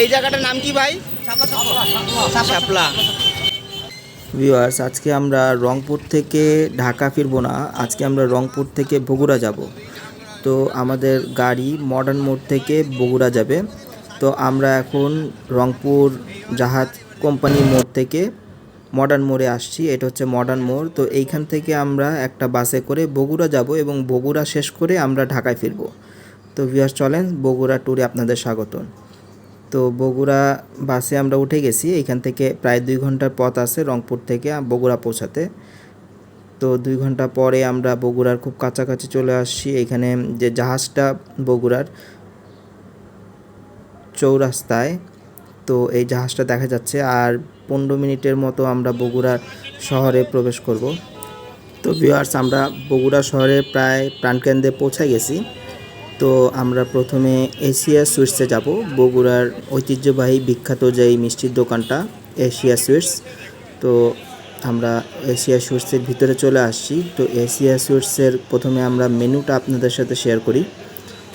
এই জায়গাটার নাম কি ভাই? শাপলা। ভিউয়ার্স, আজকে আমরা রংপুর থেকে ঢাকা ফিরবো না। আজকে আমরা রংপুর থেকে বগুড়া যাব। তো আমাদের গাড়ি মডার্ন মোড় থেকে বগুড়া যাবে। তো আমরা এখন রংপুর জাহাজ কোম্পানি মোড় থেকে মডার্ন মোড়ে আসছি। এটা হচ্ছে মডার্ন মোড় তো এইখান থেকে আমরা একটা বাসে করে বগুড়া যাব এবং বগুড়া শেষ করে আমরা ঢাকায় ফিরবো। তো ভিউয়ার্স, চলেন বগুড়া ট্যুরে আপনাদের স্বাগতম। তো বগুড়া বাসে আমরা উঠে গেছি। এখান থেকে প্রায় দুই ঘণ্টার পথ আছে রংপুর থেকে বগুড়া পৌঁছাতে। তো দুই ঘণ্টা পরে আমরা বগুড়ার খুব কাছাকাছি চলে আসছি। এখানে যে জাহাজটা বগুড়ার চৌরাস্তায়, তো এই জাহাজটা দেখা যাচ্ছে। আর পনেরো মিনিটের মতো আমরা বগুড়া শহরে প্রবেশ করব। তো ভিউয়ার্স আমরা বগুড়া শহরে প্রায় প্রাণকেন্দ্রে পৌঁছে গেছি। তো আমরা প্রথমে এশিয়া সুইটসে যাব, বগুড়ার ঐতিহ্যবাহী বিখ্যাত যেই মিষ্টির দোকানটা, এশিয়া সুইটস। তো আমরা এশিয়া সুইটসের ভিতরে চলে আসছি। তো এশিয়া সুইটসের প্রথমে আমরা মেনুটা আপনাদের সাথে শেয়ার করি।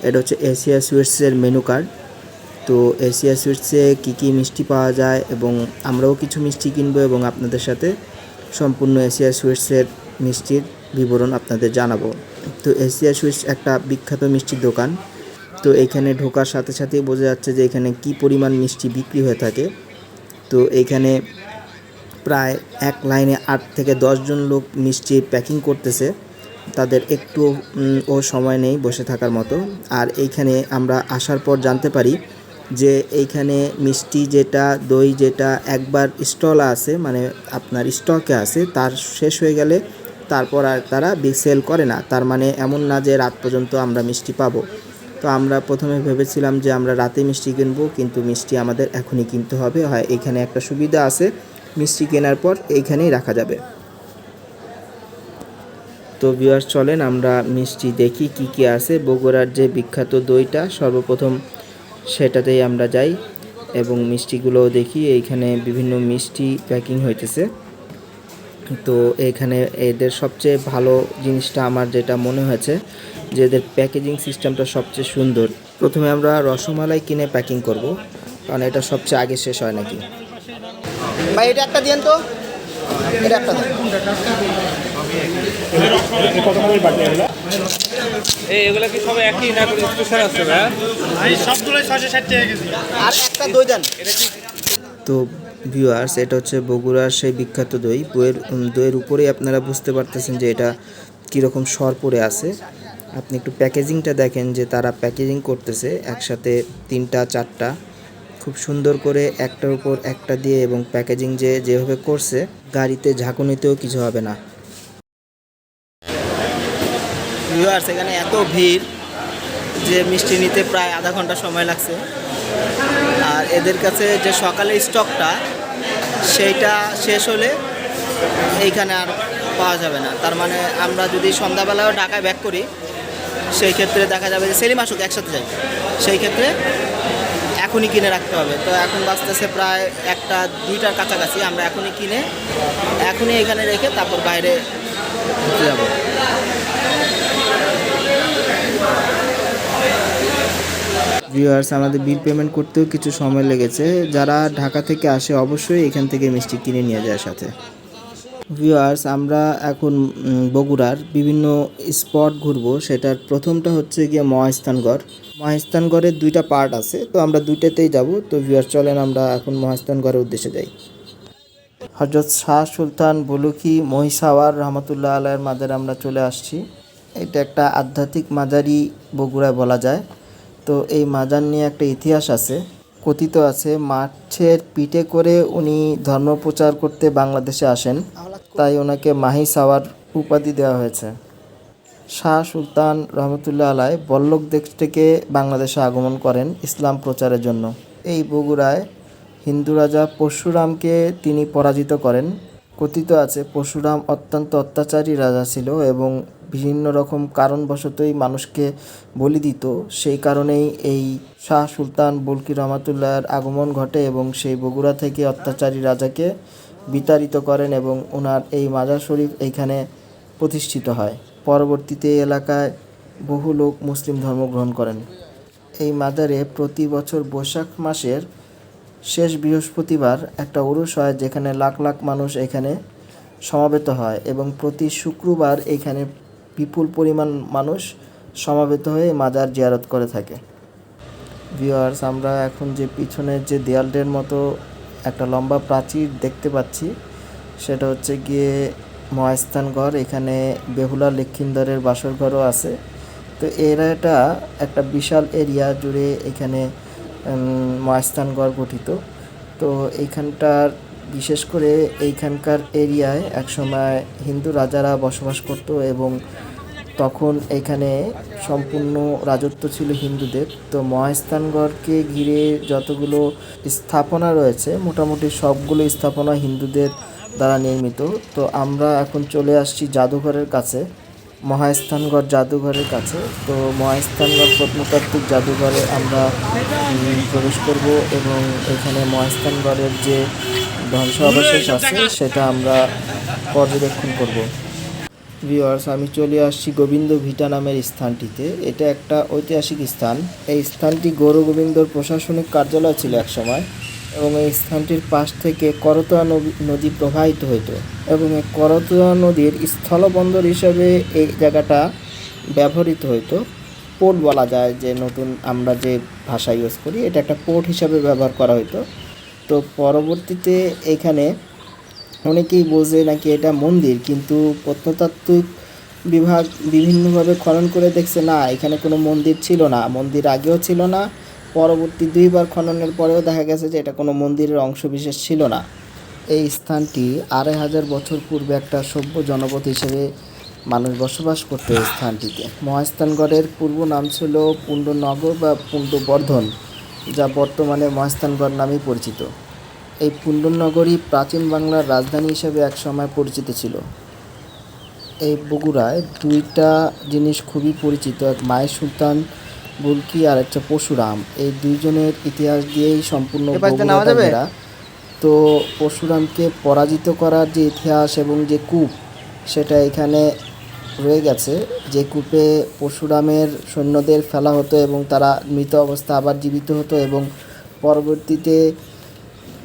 এটা হচ্ছে এশিয়া সুইটসের মেনু কার্ড। তো এশিয়া সুইটসে কী কী মিষ্টি পাওয়া যায় এবং আমরাও কিছু মিষ্টি কিনবো এবং আপনাদের সাথে সম্পূর্ণ এশিয়া সুইটসের মিষ্টির বিবরণ আপনাদের জানাব। তো এশিয়া সুইটস একটা বিখ্যাত মিষ্টির দোকান। তো এখানে ঢোকার সাথে সাথেই বোঝা যাচ্ছে যে এখানে কি পরিমাণ মিষ্টি বিক্রি হয়ে থাকে। তো এখানে প্রায় এক লাইনে আট থেকে দশজন লোক মিষ্টি প্যাকিং করতেছে। তাদের একটু ও সময় নেই বসে থাকার মতো। আর এইখানে আমরা আসার পর জানতে পারি যে এইখানে মিষ্টি যেটা, দই যেটা একবার স্টল আছে মানে আপনার স্টকে আছে, তার শেষ হয়ে গেলে তারপর আর তারা সেল করে না। তার মানে এমন না যে রাত পর্যন্ত আমরা মিষ্টি পাবো। তো আমরা প্রথমে ভেবেছিলাম যে আমরা রাতে মিষ্টি কিনবো, কিন্তু মিষ্টি আমাদের এখনই কিনতে হবে। হয় এখানে একটা সুবিধা আছে, মিষ্টি কেনার পর এইখানেই রাখা যাবে। তো ভিউয়ার্স চলেন আমরা মিষ্টি দেখি কি কি আছে। বগুড়ার যে বিখ্যাত দইটা, সর্বপ্রথম সেটাতেই আমরা যাই এবং মিষ্টিগুলোও দেখি। এইখানে বিভিন্ন মিষ্টি প্যাকিং হইতেছে। তো এখানে এদের সবচেয়ে ভালো জিনিসটা আমার যেটা মনে হয়েছে যে এদের প্যাকেজিং সিস্টেমটা সবচেয়ে সুন্দর। প্রথমে আমরা রসমালাই কিনে প্যাকিং করব কারণ এটা সবচেয়ে আগে শেষ হয় নাকি? ভাই এটা একটা দিন তো। এটা একটা এগুলো কি সব একই না করে স্পেশাল আছে ভাই? সবগুলোই ছয়শো ষাট টাকা কেজি। আর একটা দই দেন। তো ভিউয়ার্স এটা হচ্ছে বগুড়ার সেই বিখ্যাত দই। বইয়ের দইয়ের উপরেই আপনারা বুঝতে পারতেছেন যে এটা কীরকম সর পড়ে আছে। আপনি একটু প্যাকেজিংটা দেখেন যে তারা প্যাকেজিং করতেছে একসাথে তিনটা, চারটা। খুব সুন্দর করে একটার উপর একটা দিয়ে এবং প্যাকেজিং যে, যেভাবে করছে, গাড়িতে ঝাঁকুনিতেও কিছু হবে না। ভিউয়ার্স এখানে এত ভিড় যে মিষ্টি নিতে প্রায় আধা ঘণ্টা সময় লাগছে। এদের কাছে যে সকালের স্টকটা, সেইটা শেষ হলে এইখানে আর পাওয়া যাবে না। তার মানে আমরা যদি সন্ধ্যাবেলাও ঢাকায় ব্যাক করি, সেই ক্ষেত্রে দেখা যাবে যে সেলিম আসুক একসাথে যাই। সেই ক্ষেত্রে এখনই কিনে রাখতে হবে। তো এখন বাঁচতেছে প্রায় একটা, দুইটার কাছাকাছি। আমরা এখনই কিনে, এখনই এখানে রেখে তারপর বাইরে যাব। ভিউয়ার্স আমাদের বিল পেমেন্ট করতেও কিছু সময় লেগেছে। যারা ঢাকা থেকে আসে, অবশ্যই এখান থেকে মিষ্টি কিনে নিয়ে যায় সাথে। ভিউয়ার্স আমরা এখন বগুড়ার বিভিন্ন স্পট ঘুরবো। সেটার প্রথমটা হচ্ছে গিয়ে মহাস্থানগড়। মহাস্থানগড়ের দুইটা পার্ট আছে, তো আমরা দুইটাতেই যাব। তো ভিউয়ার্স চলেন আমরা এখন মহাস্থানগড়ের উদ্দেশ্যে যাই। হজরত শাহ সুলতান বলুকি মহিষাওয়ার রহমতুল্লাহ আলাইয়ের মাজারে আমরা চলে আসছি। এটা একটা আধ্যাত্মিক মাজারি বগুড়ায় বলা যায়। তো এই মাজার নিয়ে একটা ইতিহাস আছে। কথিত আছে মাছের পিঠে করে উনি ধর্ম প্রচার করতে বাংলাদেশে আসেন। তাই ওনাকে মাহি সাওয়ার উপাধি দেওয়া হয়েছে। শাহ সুলতান রহমতুল্লাহ আলাই বল্লক দেশ থেকে বাংলাদেশে আগমন করেন ইসলাম প্রচারের জন্য। এই বগুড়ায় হিন্দু রাজা পরশুরামকে তিনি পরাজিত করেন। কথিত আছে, পরশুরাম অত্যন্ত অত্যাচারী রাজা ছিল এবং বিভিন্ন রকম কারণবশতই মানুষকে বলি দিত। সেই কারণেই এই শাহ সুলতান বুলকি রহমাতুল্লাহর আগমন ঘটে এবং সেই বগুড়া থেকে অত্যাচারী রাজাকে বিতাড়িত করেন এবং ওনার এই মাজার শরীফ এইখানে প্রতিষ্ঠিত হয়। পরবর্তীতে এলাকায় বহু লোক মুসলিম ধর্ম গ্রহণ করেন। এই মাজারে প্রতি বছর বৈশাখ মাসের শেষ বৃহস্পতিবার একটা উরুষ হয় যেখানে লাখ লাখ মানুষ এখানে সমাবেত হয় এবং প্রতি শুক্রবার এখানে বিপুল পরিমাণ মানুষ সমাবেত হয়ে মাজার জিয়ারত করে থাকে। ভিউয়ার্স আমরা এখন যে পিছনের যে দেয়ালটার মতো একটা লম্বা প্রাচীর দেখতে পাচ্ছি, সেটা হচ্ছে গিয়ে মহাস্থানগড় এখানে বেহুলা লক্ষিন্দরের বাসর ঘরও আছে। তো এরিয়াটা একটা বিশাল এরিয়া জুড়ে এখানে মহাস্থানগড় গঠিত। তো এইখানটার বিশেষ করে এইখানকার এরিয়ায় একসময় হিন্দু রাজারা বসবাস করত এবং তখন এখানে সম্পূর্ণ রাজত্ব ছিল হিন্দুদের। তো মহাস্থানগড়কে ঘিরে যতগুলো স্থাপনা রয়েছে, মোটামুটি সবগুলো স্থাপনা হিন্দুদের দ্বারা নির্মিত। তো আমরা এখন চলে আসছি জাদুঘরের কাছে, মহাস্থানগড় জাদুঘরের কাছে। তো মহাস্থানগড় প্রত্নতাত্ত্বিক জাদুঘরে আমরা প্রবেশ করব এবং এখানে মহাস্থানগড়ের যে ধ্বংসাবশেষ আছে, সেটা আমরা পর্যবেক্ষণ করব। ভিওয়ার্স আমি চলে আসছি গোবিন্দ ভিটা নামের স্থানটিতে। এটা একটা ঐতিহাসিক স্থান। এই স্থানটি গৌর গোবিন্দর প্রশাসনিক কার্যালয় ছিল একসময় এবং এই স্থানটির পাশ থেকে করতোয়া নদী প্রবাহিত হতো এবং এই করতোয়া নদীর স্থলবন্দর হিসাবে এই জায়গাটা ব্যবহৃত হতো পোর্ট বলা যায় যে নতুন আমরা যে ভাষা ইউজ করি, এটা একটা পোর্ট হিসাবে ব্যবহার করা হতো তো পরবর্তীতে এখানে অনেকেই বোঝে নাকি এটা মন্দির, কিন্তু প্রত্নতাত্ত্বিক বিভাগ বিভিন্নভাবে খনন করে দেখছে, না, এখানে কোনো মন্দির ছিল না। মন্দির আগেও ছিল না, পরবর্তী দুইবার খননের পরেও দেখা গেছে যে এটা কোনো মন্দিরের অংশবিশেষ ছিল না। এই স্থানটি আড়াই হাজার বছর পূর্বে একটা সভ্য জনপদ হিসেবে মানুষ বসবাস করতো এই স্থানটিতে। মহাস্থানগড়ের পূর্ব নাম ছিল পুণ্ডনগর বা পুণ্ডবর্ধন, যা বর্তমানে মহাস্থানগড় নামেই পরিচিত। এই পুণ্ডনগরই প্রাচীন বাংলার রাজধানী হিসেবে একসময় পরিচিত ছিল। এই বগুড়ায় দুইটা জিনিস খুবই পরিচিত এক মায়ের সুলতান বুলকি আর একটা পরশুরাম এই দুইজনের ইতিহাস দিয়েই সম্পূর্ণ তো পরশুরামকে পরাজিত করার যে ইতিহাস এবং যে কূপ সেটা এখানে রয়ে গেছে। যে কূপে পরশুরামের সৈন্যদের ফেলা হতো এবং তারা মৃত অবস্থা আবার জীবিত হতো এবং পরবর্তীতে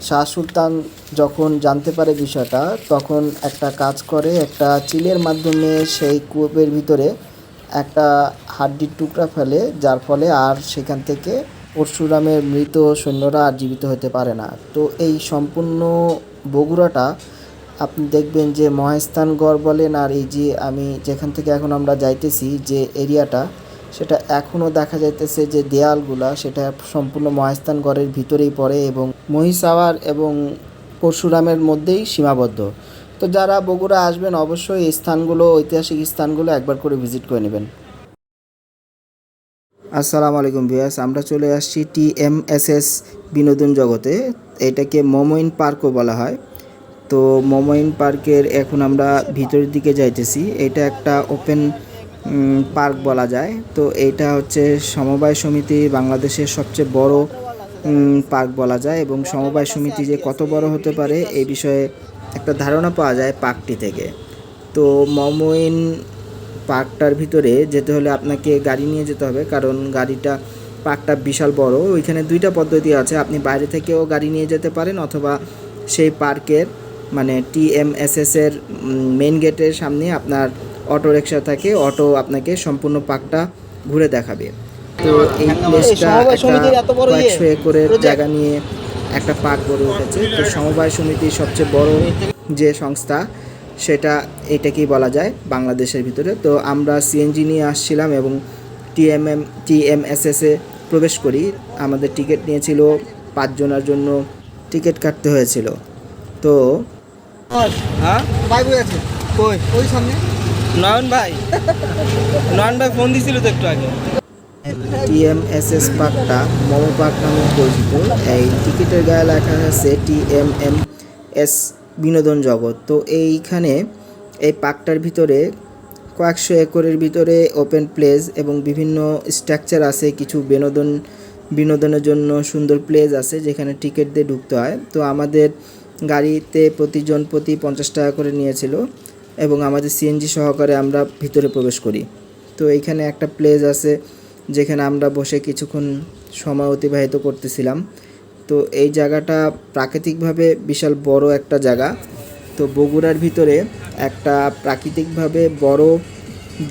শাহ সুলতান যখন জানতে পারে বিষয়টা, তখন একটা কাজ করে, একটা চিলের মাধ্যমে সেই কূপের ভিতরে একটা হাড্ডির টুকরা ফেলে, যার ফলে আর সেখান থেকে পরশুরামের মৃত সৈন্যরা আর জীবিত হতে পারে না। তো এই সম্পূর্ণ বগুড়াটা আপনি দেখবেন যে মহাস্থানগড় বলেন আর এই যে আমি যেখান থেকে এখন আমরা যাইতেছি যে এরিয়াটা সেটা এখনও দেখা যাইতেছে যে দেয়ালগুলা সেটা সম্পূর্ণ মহাস্থান মহাস্থানগড়ের ভিতরেই পড়ে এবং মহিষাওয়ার এবং পরশুরামের মধ্যেই সীমাবদ্ধ। তো যারা বগুড়া আসবেন অবশ্যই এই স্থানগুলো, ঐতিহাসিক স্থানগুলো একবার করে ভিজিট করে নেবেন। আসসালামু আলাইকুম ভিয়াস আমরা চলে আসছি টি এম এস এস বিনোদন জগতে। এটাকে মমইন পার্কও বলা হয়। তো মমইন পার্কের এখন আমরা ভিতরের দিকে যাইতেছি। এটা একটা ওপেন পার্ক বলা যায়। তো এটা হচ্ছে সমবায় সমিতি বাংলাদেশের সবচেয়ে বড় পার্ক বলা যায় এবং সমবায় সমিতি যে কত বড় হতে পারে এই বিষয়ে একটা ধারণা পাওয়া যায় পার্কটি থেকে। তো মমইন পার্কটার ভিতরে যেতে হলে আপনাকে গাড়ি নিয়ে যেতে হবে কারণ গাড়িটা, পার্কটা বিশাল বড়। ওইখানে দুইটা পদ্ধতি আছে। আপনি বাইরে থেকেও গাড়ি নিয়ে যেতে পারেন অথবা সেই পার্কের মানে টিএমএসএস এর মেন গেটের সামনে আপনার অটো রিক্সা থাকে অটো আপনাকে সম্পূর্ণ পার্কটা ঘুরে দেখাবে। তো এই প্লেসটা একটা কয়েকশো একরের জায়গা নিয়ে একটা পার্ক গড়ে উঠেছে। তো সমবায় সমিতির সবচেয়ে বড় যে সংস্থা সেটা এটাকেই বলা যায় বাংলাদেশের ভিতরে। তো আমরা সিএনজি নিয়ে আসছিলাম এবং টিএমএম টিএমএসএসে প্রবেশ করি। আমাদের টিকিট নিয়েছিল পাঁচজনের জন্য টিকিট কাটতে হয়েছিল। তো হ্যাঁ কই? ওই সামনে? নয়ন ভাই? নয়ন ভাই ফোন দিছিল তো একটু আগে। টিএমএসএস পার্কটা মোমো পার্ক নামে পরিচিত। এই টিকিটের গায়ে লেখা আছে টিএমএম এস বিনোদন জগৎ। তো এইখানে এই পার্কটার ভিতরে কয়েকশো একরের ভিতরে ওপেন প্লেস এবং বিভিন্ন স্ট্রাকচার আছে, কিছু বিনোদন, বিনোদনের জন্য সুন্দর প্লেস আছে যেখানে টিকিট দিয়ে ঢুকতে হয়। তো আমাদের গাড়িতে প্রতিজন প্রতি পঞ্চাশ টাকা করে নিয়েছিল। এবং আমাদের সিএনজি সহকারে আমরা ভিতরে প্রবেশ করি। তো এইখানে একটা প্লেস আছে যেখানে আমরা বসে কিছুক্ষণ সময় অতিবাহিত করতেছিলাম। তো এই জায়গাটা প্রাকৃতিকভাবে বিশাল বড় একটা জায়গা। তো বগুড়ার ভিতরে একটা প্রাকৃতিকভাবে বড়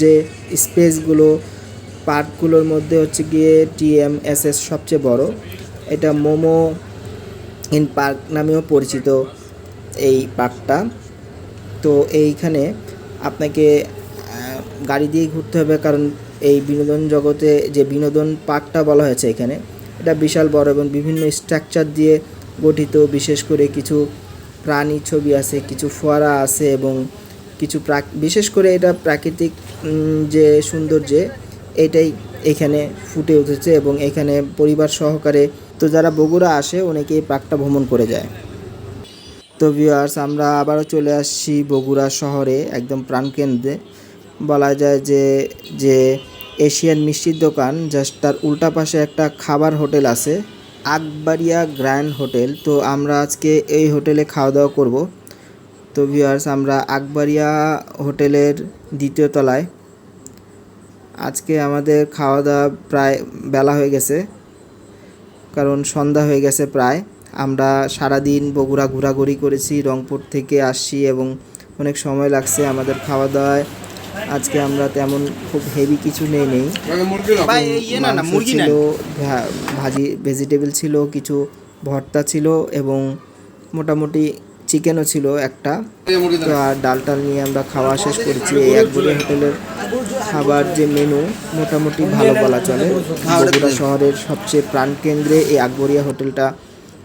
যে স্পেসগুলো পার্কগুলোর মধ্যে হচ্ছে গিয়ে টিএমএসএস সবচেয়ে বড়। এটা মোমো ইন পার্ক নামেও পরিচিত এই পার্কটা তো এইখানে আপনাকে গাড়ি দিয়ে ঘুরতে হবে কারণ এই বিনোদন জগতে যে বিনোদন পার্কটা বলা হয়েছে এখানে, এটা বিশাল বড় এবং বিভিন্ন স্ট্রাকচার দিয়ে গঠিত। বিশেষ করে কিছু প্রাণী ছবি আছে, কিছু ফোয়ারা আছে এবং কিছু বিশেষ করে এটা প্রাকৃতিক যে সৌন্দর্যে এটাই এখানে ফুটে উঠেছে এবং এখানে পরিবার সহকারে, তো যারা বগুড়া আসে অনেকেই পার্কটা ভ্রমণ করে যায়। তো ভিউয়ার্স আমরা আবারও চলে আসছি বগুড়া শহরে, একদম প্রাণকেন্দ্রে বলা যায় যে যে এশিয়ান মিষ্টির দোকান জাস্ট তার উল্টা পাশে একটা খাবার হোটেল আছে, আকবারিয়া গ্র্যান্ড হোটেল। তো আমরা আজকে এই হোটেলে খাওয়া দাওয়া করব। তো ভিউয়ার্স আমরা আকবারিয়া হোটেলের দ্বিতীয় তলায়। আজকে আমাদের খাওয়া দাওয়া প্রায় বেলা হয়ে গেছে, কারণ সন্ধ্যা হয়ে গেছে প্রায়। আমরা সারাদিন বগুড়া ঘোরাঘুরি করেছি রংপুর থেকে আসছি এবং অনেক সময় লাগছে আমাদের খাওয়া দাওয়ায় আজকে আমরা তেমন খুব হেভি কিছু নেই নেই। মাংস ছিল ভাজি ভেজিটেবল ছিল কিছু ভর্তা ছিল এবং মোটামুটি চিকেনও ছিল একটা। তো আর ডাল টাল নিয়ে আমরা খাওয়া শেষ করেছি। এই একগুড়িয়া হোটেলের খাবার যে মেনু মোটামুটি ভালো বলা চলে। বগুড়া শহরের সবচেয়ে প্রাণকেন্দ্রে এই আকবরিয়া হোটেলটা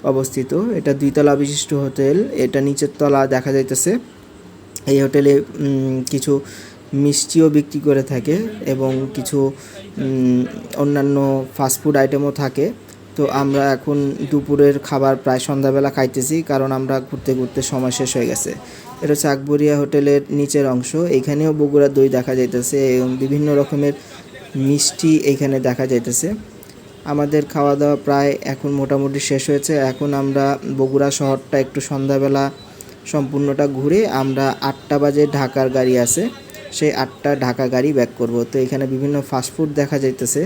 অবস্থিত। এটা দুইতলা বিশিষ্ট হোটেল। এটা নিচের তলা দেখা যাইতেছে। এই হোটেলে কিছু মিষ্টিও বিক্রি করে থাকে এবং কিছু অন্যান্য ফাস্টফুড আইটেমও থাকে। তো আমরা এখন দুপুরের খাবার প্রায় সন্ধ্যাবেলা খাইতেছি কারণ আমরা ঘুরতে ঘুরতে সময় শেষ হয়ে গেছে। এটা হচ্ছে আকবরিয়া হোটেলের নিচের অংশ। এখানেও বগুড়া দই দেখা যাইতেছে এবং বিভিন্ন রকমের মিষ্টি এখানে দেখা যাইতেছে। আমাদের খাওয়া দাওয়া প্রায় এখন মোটামুটি শেষ হয়েছে। এখন আমরা বগুড়া শহরটা একটু সন্ধ্যাবেলা সম্পূর্ণটা ঘুরে আমরা আটটা বাজে ঢাকার গাড়ি আছে, সেই আটটা ঢাকা গাড়ি ব্যাক করব। তো এখানে বিভিন্ন ফাস্টফুড দেখা যাইতেছে।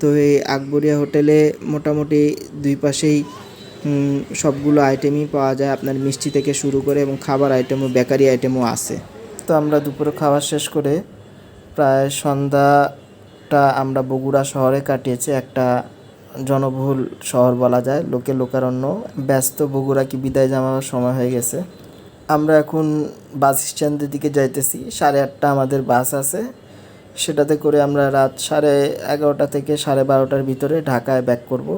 তো এই আকবরিয়া হোটেলে মোটামুটি দুই পাশেই সবগুলো আইটেমই পাওয়া যায়। আপনার মিষ্টি থেকে শুরু করে এবং খাবার আইটেমও বেকারি আইটেমও আছে। তো আমরা দুপুরে খাওয়া শেষ করে প্রায় সন্ধ্যাটা আমরা বগুড়া শহরে কাটিয়েছি, একটা জনবহুল শহর বলা যায়, লোকে লোকারণ্য, ব্যস্ত বগুড়া কি বিদায় জানানোর সময় হয়ে গেছে। আমরা এখন বাস স্ট্যান্ডের দিকে যাইতেছি, সাড়ে আটটা আমাদের বাস আছে। সেটাতে করে আমরা রাত সাড়ে এগারোটা থেকে সাড়ে বারোটার ভিতরে ঢাকায় ব্যাক করব।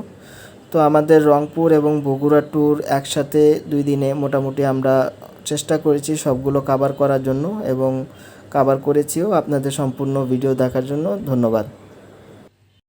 তো আমাদের রংপুর এবং বগুড়া ট্যুর একসাথে দুই দিনে মোটামুটি আমরা চেষ্টা করেছি সবগুলো কাভার করার জন্য এবং কাভার করেছিও আপনাদের সম্পূর্ণ ভিডিও দেখার জন্য ধন্যবাদ।